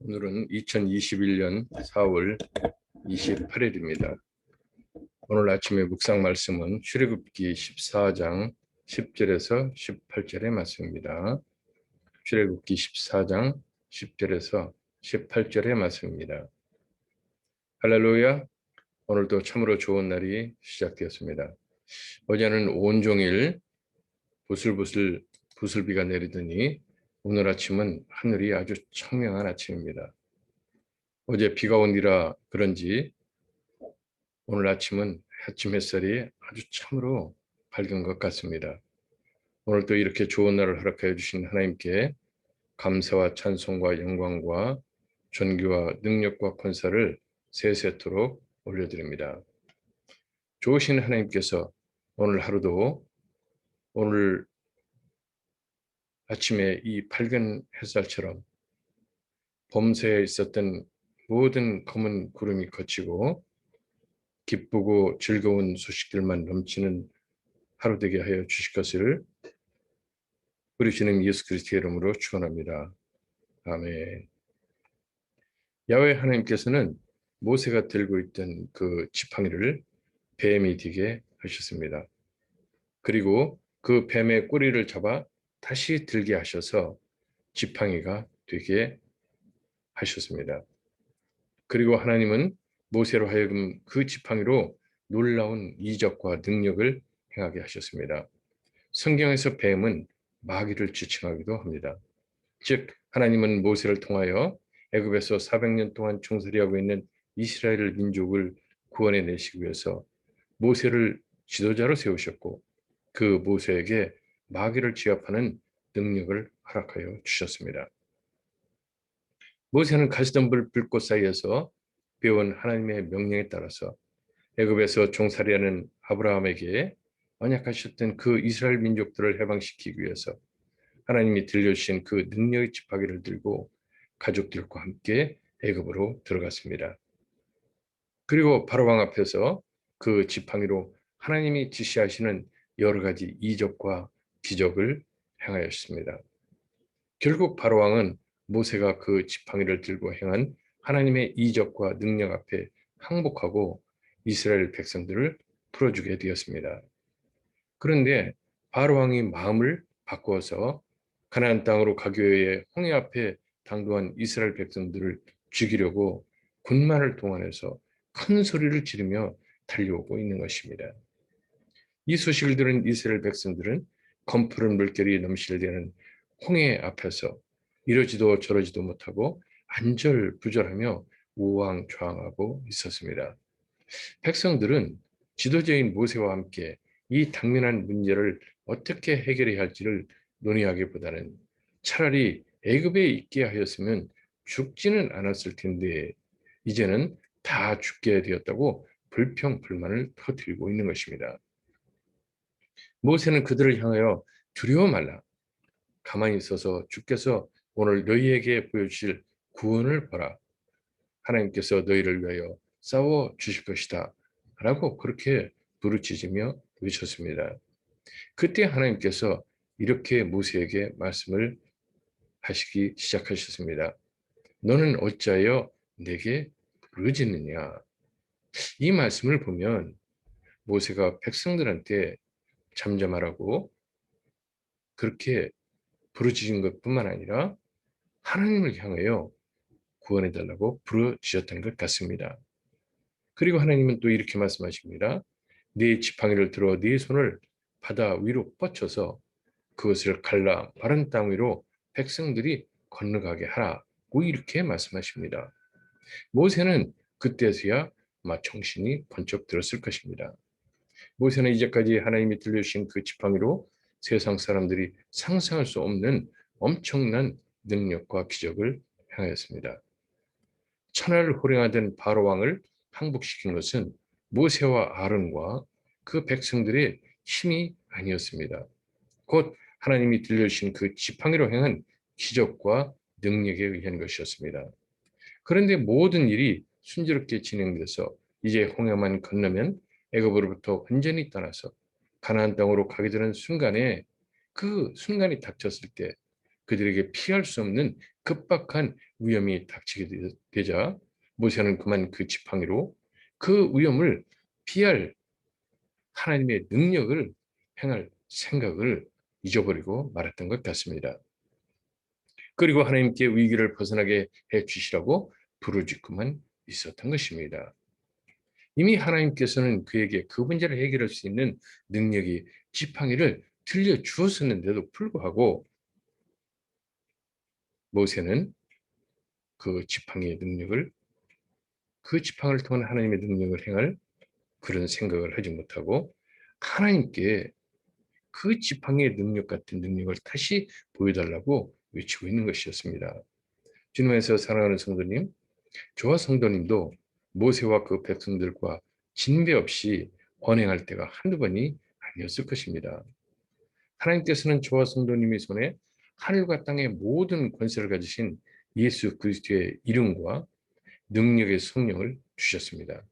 오늘은 2021년 4월 28일입니다. 오늘 아침에 묵상 말씀은 출애굽기 14장 10절에서 18절의 말씀입니다. 출애굽기 14장 10절에서 18절의 말씀입니다. 할렐루야. 오늘도 참으로 좋은 날이 시작되었습니다. 어제는 온종일 부슬부슬 부슬비가 내리더니 오늘 아침은 하늘이 아주 청명한 아침입니다. 어제 비가 온이라 그런지 오늘 아침은 아침 햇살이 아주 참으로 밝은 것 같습니다. 오늘 또 이렇게 좋은 날을 허락하여 주신 하나님께 감사와 찬송과 영광과 존귀와 능력과 권사를 세세토록 올려드립니다. 좋으신 하나님께서 오늘 하루도 오늘 아침에 이 밝은 햇살처럼 범새에 있었던 모든 검은 구름이 거치고 기쁘고 즐거운 소식들만 넘치는 하루 되게 하여 주실 것을 우리 주님 예수 그리스도의 이름으로 축원합니다. 아멘. 야훼 하나님께서는 모세가 들고 있던 그 지팡이를 뱀이 되게 하셨습니다. 그리고 그 뱀의 꼬리를 잡아 다시 들게 하셔서 지팡이가 되게 하셨습니다. 그리고 하나님은 모세로 하여금 그 지팡이로 놀라운 이적과 능력을 행하게 하셨습니다. 성경에서 뱀은 마귀를 지칭하기도 합니다. 즉 하나님은 모세를 통하여 애굽에서 400년 동안 종살이하고 있는 이스라엘 민족을 구원해 내시기 위해서 모세를 지도자로 세우셨고 그 모세에게 마귀를 제압하는 능력을 허락하여 주셨습니다. 모세는 가시덤불 불꽃 사이에서 배운 하나님의 명령에 따라서 애굽에서 종살이하는 아브라함에게 언약하셨던 그 이스라엘 민족들을 해방시키기 위해서 하나님이 들려주신 그 능력의 지팡이를 들고 가족들과 함께 애굽으로 들어갔습니다. 그리고 바로왕 앞에서 그 지팡이로 하나님이 지시하시는 여러 가지 이적과 기적을 행하였습니다. 결국 바로왕은 모세가 그 지팡이를 들고 행한 하나님의 이적과 능력 앞에 항복하고 이스라엘 백성들을 풀어주게 되었습니다. 그런데 바로왕이 마음을 바꾸어서 가나안 땅으로 가기 위해 홍해 앞에 당도한 이스라엘 백성들을 죽이려고 군만을 동원해서 큰 소리를 지르며 달려오고 있는 것입니다. 이 소식을 들은 이스라엘 백성들은 검푸른 물결이 넘실대는 홍해 앞에서 이러지도 저러지도 못하고 안절부절하며 우왕좌왕하고 있었습니다. 백성들은 지도자인 모세와 함께 이 당면한 문제를 어떻게 해결해야 할지를 논의하기보다는 차라리 애굽에 있게 하였으면 죽지는 않았을 텐데 이제는 다 죽게 되었다고 불평 불만을 터뜨리고 있는 것입니다. 모세는 그들을 향하여 두려워 말라. 가만히 있어서 주께서 오늘 너희에게 보여주실 구원을 보라. 하나님께서 너희를 위하여 싸워 주실 것이다. 라고 그렇게 부르짖으며 외쳤습니다. 그때 하나님께서 이렇게 모세에게 말씀을 하시기 시작하셨습니다. 너는 어찌하여 내게 부르짖느냐? 이 말씀을 보면 모세가 백성들한테 잠잠하라고 그렇게 부르짖은 것뿐만 아니라 하나님을 향하여 구원해 달라고 부르짖었던 것 같습니다. 그리고 하나님은 또 이렇게 말씀하십니다. 네 지팡이를 들어 네 손을 바다 위로 뻗쳐서 그것을 갈라 바른 땅 위로 백성들이 건너가게 하라고 이렇게 말씀하십니다. 모세는 그때서야 정신이 번쩍 들었을 것입니다. 모세는 이제까지 하나님이 들려주신 그 지팡이로 세상 사람들이 상상할 수 없는 엄청난 능력과 기적을 행하였습니다. 천하를 호령하던 바로 왕을 항복시킨 것은 모세와 아론과 그 백성들의 힘이 아니었습니다. 곧 하나님이 들려주신 그 지팡이로 행한 기적과 능력에 의한 것이었습니다. 그런데 모든 일이 순조롭게 진행돼서 이제 홍해만 건너면 애굽으로부터 완전히 떠나서 가나안 땅으로 가게 되는 순간에 그 순간이 닥쳤을 때 그들에게 피할 수 없는 급박한 위험이 닥치게 되- 되자 모세는 그만 그 지팡이로 그 위험을 피할 하나님의 능력을 행할 생각을 잊어버리고 말았던 것 같습니다. 그리고 하나님께 위기를 벗어나게 해 주시라고 부르짖고만 있었던 것입니다. 이미 하나님께서는 그에게 그 문제를 해결할 수 있는 능력이 지팡이를 들려 주었었는데도 불구하고 모세는 그 지팡이의 능력을 그 지팡이를 통한 하나님의 능력을 행할 그런 생각을 하지 못하고 하나님께 그 지팡이의 능력 같은 능력을 다시 보여달라고 외치고 있는 것이었습니다. 주님에서 사랑하는 성도님, 저와 성도님도 모세와 그 백성들과 진배 없이 언행할 때가 한두 번이 아니었을 것입니다. 하나님께서는 저와 성도님의 손에 하늘과 땅의 모든 권세를 가지신 예수 그리스도의 이름과 능력의 성령을 주셨습니다.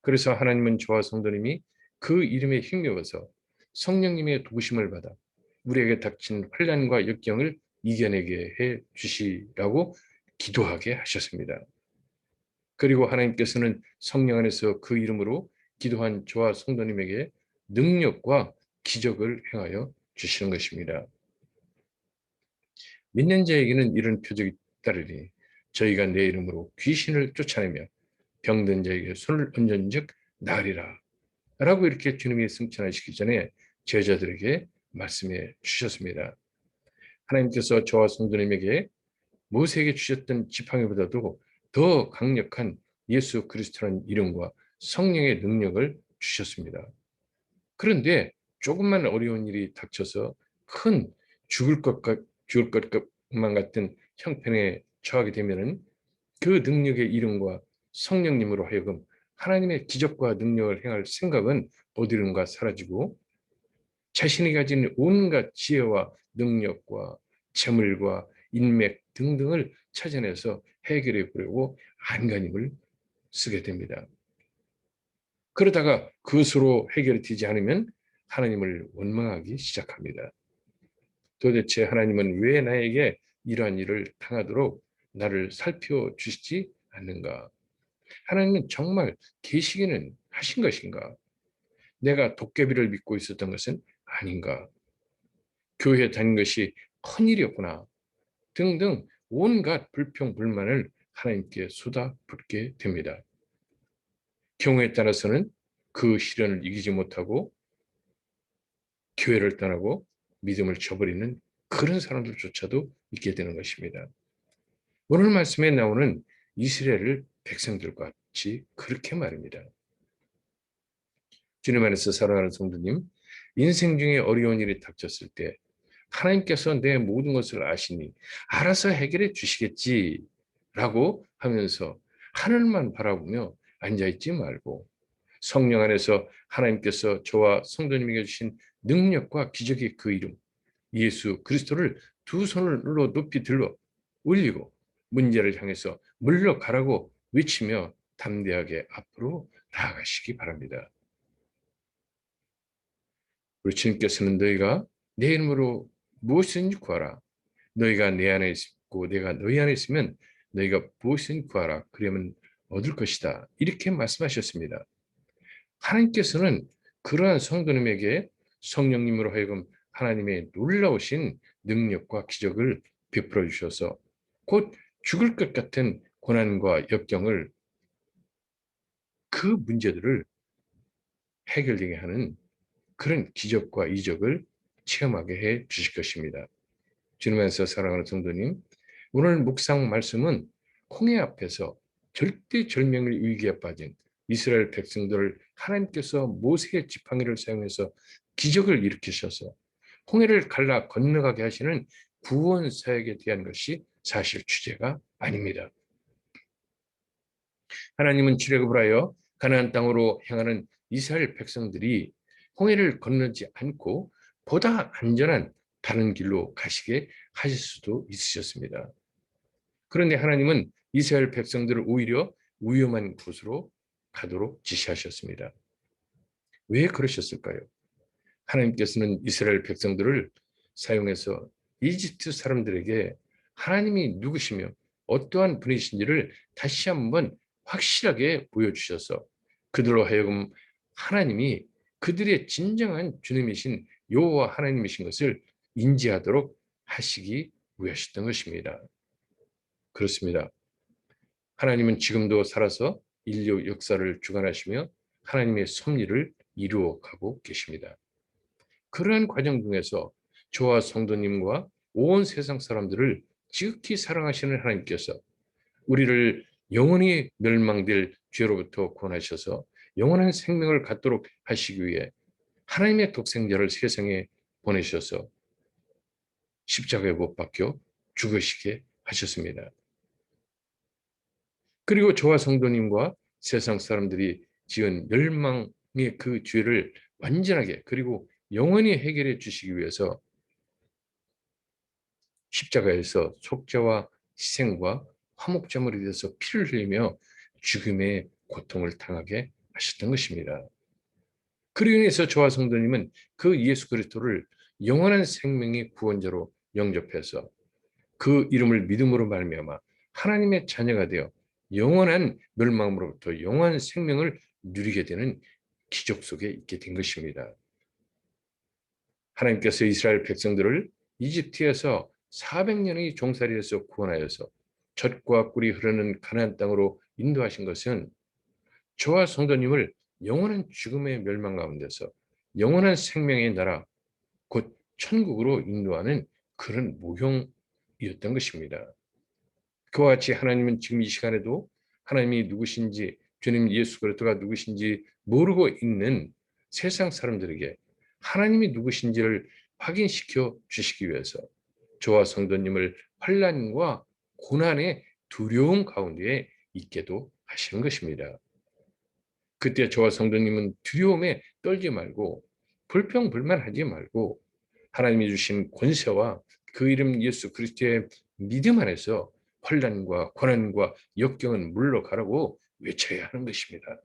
그래서 하나님은 저와 성도님이 그 이름에 힘입어서 성령님의 도우심을 받아 우리에게 닥친 환란과 역경을 이겨내게 해 주시라고 기도하게 하셨습니다. 그리고 하나님께서는 성령 안에서 그 이름으로 기도한 저와 성도님에게 능력과 기적을 행하여 주시는 것입니다. 믿는 자에게는 이런 표적이 따르니 저희가 내 이름으로 귀신을 쫓아내며 병든 자에게 손을 얹은 즉 나으리라 라고 이렇게 주님이 승천하시기 전에 제자들에게 말씀해 주셨습니다. 하나님께서 저와 성도님에게 모세에게 주셨던 지팡이보다도 더 강력한 예수 그리스도라는 이름과 성령의 능력을 주셨습니다. 그런데 조금만 어려운 일이 닥쳐서 큰 죽을 것 같, 죽을 것만 같은 형편에 처하게 되면은 그 능력의 이름과 성령님으로 하여금 하나님의 기적과 능력을 행할 생각은 어디론가 사라지고 자신이 가진 온갖 지혜와 능력과 재물과 인맥 등등을 찾아내서 해결해 보려고 안간힘을 쓰게 됩니다. 그러다가 그것으로 해결이 되지 않으면 하나님을 원망하기 시작합니다. 도대체 하나님은 왜 나에게 이러한 일을 당하도록 나를 살펴주시지 않는가? 하나님은 정말 계시기는 하신 것인가? 내가 도깨비를 믿고 있었던 것은 아닌가? 교회 다닌 것이 큰일이었구나. 등등 온갖 불평, 불만을 하나님께 쏟아 붓게 됩니다. 경우에 따라서는 그 시련을 이기지 못하고 교회를 떠나고 믿음을 저버리는 그런 사람들조차도 있게 되는 것입니다. 오늘 말씀에 나오는 이스라엘 백성들과 같이 그렇게 말입니다. 주님 안에서 사랑하는 성도님, 인생 중에 어려운 일이 닥쳤을 때 하나님께서 내 모든 것을 아시니 알아서 해결해 주시겠지라고 하면서 하늘만 바라보며 앉아있지 말고 성령 안에서 하나님께서 저와 성도님에게 주신 능력과 기적의 그 이름 예수 그리스도를 두 손으로 높이 들어 올리고 문제를 향해서 물러가라고 외치며 담대하게 앞으로 나아가시기 바랍니다. 우리 주님께서는 너희가 내 이름으로 무엇이든지 구하라. 너희가 내 안에 있고 내가 너희 안에 있으면 너희가 무엇이든지 구하라. 그러면 얻을 것이다. 이렇게 말씀하셨습니다. 하나님께서는 그러한 성도님에게 성령님으로 하여금 하나님의 놀라우신 능력과 기적을 베풀어 주셔서 곧 죽을 것 같은 고난과 역경을 그 문제들을 해결되게 하는 그런 기적과 이적을 체험하게 해 주실 것입니다. 주님 안에서 사랑하는 성도님, 오늘 묵상 말씀은 홍해 앞에서 절대절명의 위기에 빠진 이스라엘 백성들을 하나님께서 모세의 지팡이를 사용해서 기적을 일으키셔서 홍해를 갈라 건너가게 하시는 구원 사역에 대한 것이 사실 주제가 아닙니다. 하나님은 출애굽을 하여 가나안 땅으로 향하는 이스라엘 백성들이 홍해를 건너지 않고 보다 안전한 다른 길로 가시게 하실 수도 있으셨습니다. 그런데 하나님은 이스라엘 백성들을 오히려 위험한 곳으로 가도록 지시하셨습니다. 왜 그러셨을까요? 하나님께서는 이스라엘 백성들을 사용해서 이집트 사람들에게 하나님이 누구시며 어떠한 분이신지를 다시 한번 확실하게 보여주셔서 그들로 하여금 하나님이 그들의 진정한 주님이신 여호와 하나님이신 것을 인지하도록 하시기 위하셨던 것입니다. 그렇습니다. 하나님은 지금도 살아서 인류 역사를 주관하시며 하나님의 섭리를 이루어 가고 계십니다. 그러한 과정 중에서 저와 성도님과 온 세상 사람들을 지극히 사랑하시는 하나님께서 우리를 영원히 멸망될 죄로부터 구원하셔서 영원한 생명을 갖도록 하시기 위해 하나님의 독생자를 세상에 보내셔서 십자가에 못 박혀 죽으시게 하셨습니다. 그리고 저와 성도님과 세상 사람들이 지은 멸망의 그 죄를 완전하게 그리고 영원히 해결해 주시기 위해서 십자가에서 속죄와 희생과 화목제물이 되어서 피를 흘리며 죽음의 고통을 당하게 하셨던 것입니다. 그로 인해서 저와 성도님은 그 예수 그리스도를 영원한 생명의 구원자로 영접해서 그 이름을 믿음으로 말미암아 하나님의 자녀가 되어 영원한 멸망으로부터 영원한 생명을 누리게 되는 기적 속에 있게 된 것입니다. 하나님께서 이스라엘 백성들을 이집트에서 400년의 종살이에서 구원하여서 젖과 꿀이 흐르는 가나안 땅으로 인도하신 것은 저와 성도님을 영원한 죽음의 멸망 가운데서 영원한 생명의 나라 곧 천국으로 인도하는 그런 모형이었던 것입니다. 그와 같이 하나님은 지금 이 시간에도 하나님이 누구신지 주님 예수 그리스도가 누구신지 모르고 있는 세상 사람들에게 하나님이 누구신지를 확인시켜 주시기 위해서 저와 성도님을 환란과 고난의 두려움 가운데 있게도 하시는 것입니다. 그때 저와 성도님은 두려움에 떨지 말고 불평불만하지 말고 하나님이 주신 권세와 그 이름 예수 그리스도의 믿음 안에서 환란과 고난과 역경은 물러가라고 외쳐야 하는 것입니다.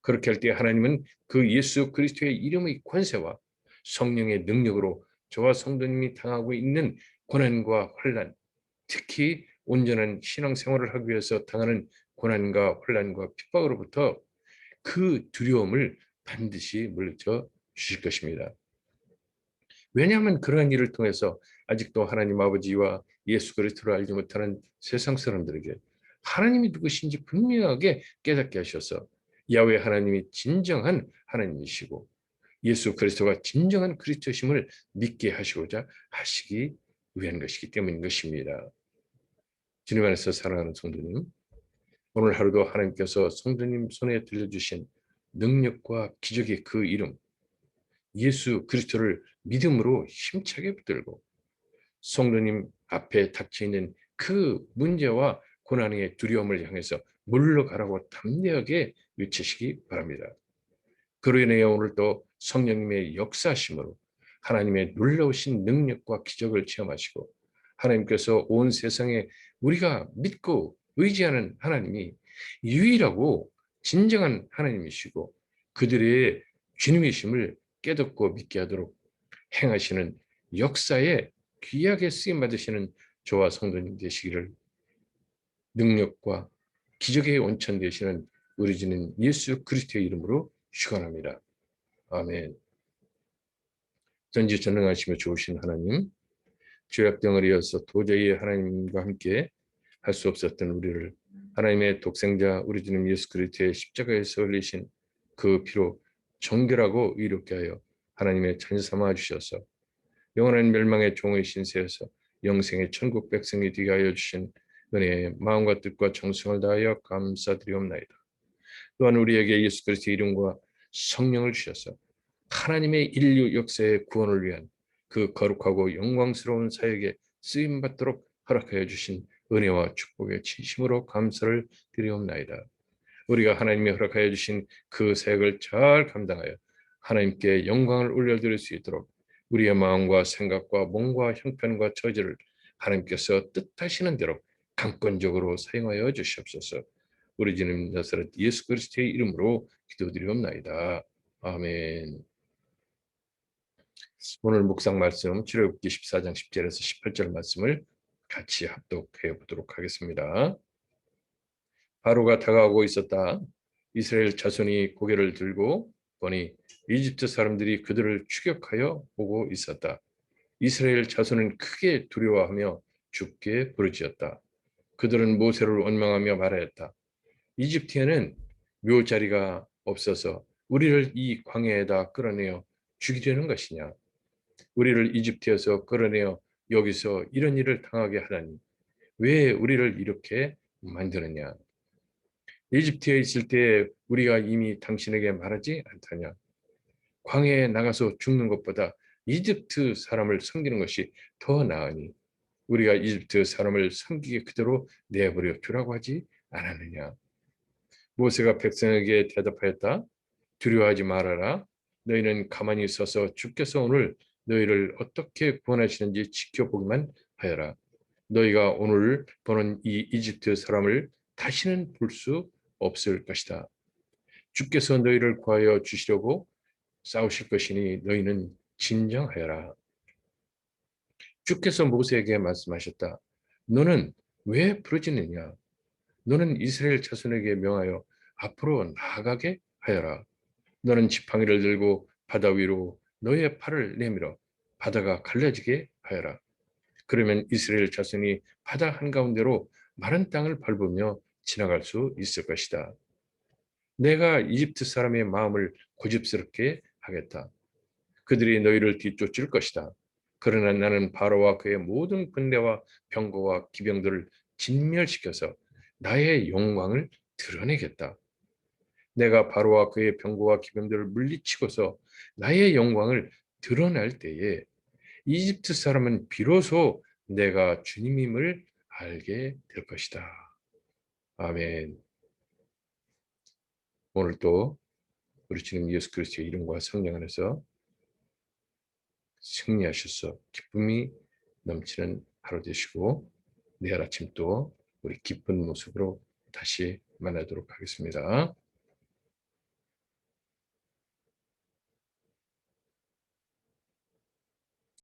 그렇게 할 때 하나님은 그 예수 그리스도의 이름의 권세와 성령의 능력으로 저와 성도님이 당하고 있는 고난과 환란, 특히 온전한 신앙생활을 하기 위해서 당하는 고난과 환란과 핍박으로부터 그 두려움을 반드시 물리쳐 주실 것입니다. 왜냐하면 그러한 일을 통해서 아직도 하나님 아버지와 예수 그리스도를 알지 못하는 세상 사람들에게 하나님이 누구신지 분명하게 깨닫게 하셔서 야외 하나님이 진정한 하나님이시고 예수 그리스도가 진정한 그리스도심을 믿게 하시고자 하시기 위한 것이기 때문인 것입니다. 주님 안에서 사랑하는 성도님, 오늘 하루도 하나님께서 성도님 손에 들려주신 능력과 기적의 그 이름, 예수 그리스도를 믿음으로 힘차게 붙들고 성도님 앞에 닥쳐있는 그 문제와 고난의 두려움을 향해서 물러가라고 담대하게 외치시기 바랍니다. 그로 인해 오늘도 성령님의 역사심으로 하나님의 놀라우신 능력과 기적을 체험하시고 하나님께서 온 세상에 우리가 믿고 의지하는 하나님이 유일하고 진정한 하나님이시고 그들의 주님이심을 깨닫고 믿게 하도록 행하시는 역사에 귀하게 쓰임 받으시는 저와 성도님 되시기를 능력과 기적의 원천 되시는 우리 주님 예수 그리스도의 이름으로 축원합니다. 아멘. 전지 전능하시며 좋으신 하나님, 죄악 덩어리여서 도저히 하나님과 함께 할 수 없었던 우리를 하나님의 독생자 우리 주님 예수 그리스도의 십자가에서 흘리신 그 피로 정결하고 의롭게 하여 하나님의 자녀 삼아 주셔서 영원한 멸망의 종의 신세에서 영생의 천국 백성이 되게 하여 주신 은혜의 마음과 뜻과 정성을 다하여 감사드리옵나이다. 또한 우리에게 예수 그리스도의 이름과 성령을 주셔서 하나님의 인류 역사의 구원을 위한 그 거룩하고 영광스러운 사역에 쓰임 받도록 허락하여 주신 은혜와 축복의 진심으로 감사를 드리옵나이다. 우리가 하나님이 허락하여 주신 그 사역을 잘 감당하여 하나님께 영광을 올려드릴 수 있도록 우리의 마음과 생각과 몸과 형편과 처지를 하나님께서 뜻하시는 대로 강권적으로 사용하여 주시옵소서. 우리 주님 나사렛 예수 그리스도의 이름으로 기도드리옵나이다. 아멘. 오늘 묵상 말씀 출애굽기 14장 10절에서 18절 말씀을 같이 합독해 보도록 하겠습니다. 바로가 다가오고 있었다. 이스라엘 자손이 고개를 들고 보니 이집트 사람들이 그들을 추격하여 보고 있었다. 이스라엘 자손은 크게 두려워하며 죽게 부르짖었다. 그들은 모세를 원망하며 말하였다. 이집트에는 묘자리가 없어서 우리를 이 광야에다 끌어내어 죽이려는 것이냐? 우리를 이집트에서 끌어내어 여기서 이런 일을 당하게 하다니 왜 우리를 이렇게 만드느냐? 이집트에 있을 때 우리가 이미 당신에게 말하지 않다냐? 광야에 나가서 죽는 것보다 이집트 사람을 섬기는 것이 더 나으니 우리가 이집트 사람을 섬기게 그대로 내버려 두라고 하지 않았느냐? 모세가 백성에게 대답하였다. 두려워하지 말아라. 너희는 가만히 있어서 주께서 오늘 너희를 어떻게 구원하시는지 지켜보기만 하여라. 너희가 오늘 보는 이 이집트 사람을 다시는 볼 수 없을 것이다. 주께서 너희를 구하여 주시려고 싸우실 것이니 너희는 진정하여라. 주께서 모세에게 말씀하셨다. 너는 왜 부르짖느냐? 너는 이스라엘 자손에게 명하여 앞으로 나아가게 하여라. 너는 지팡이를 들고 바다 위로 너의 팔을 내밀어 바다가 갈라지게 하여라. 그러면 이스라엘 자손이 바다 한가운데로 마른 땅을 밟으며 지나갈 수 있을 것이다. 내가 이집트 사람의 마음을 고집스럽게 하겠다. 그들이 너희를 뒤쫓을 것이다. 그러나 나는 바로와 그의 모든 군대와 병거와 기병들을 진멸시켜서 나의 영광을 드러내겠다. 내가 바로와 그의 병거와 기병들을 물리치고서 나의 영광을 드러날 때에 이집트 사람은 비로소 내가 주님임을 알게 될 것이다. 아멘. 오늘도 우리 주님 예수 그리스도의 이름과 성령 안에서 승리하셔서 기쁨이 넘치는 하루 되시고 내일 아침 또 우리 기쁜 모습으로 다시 만나도록 하겠습니다.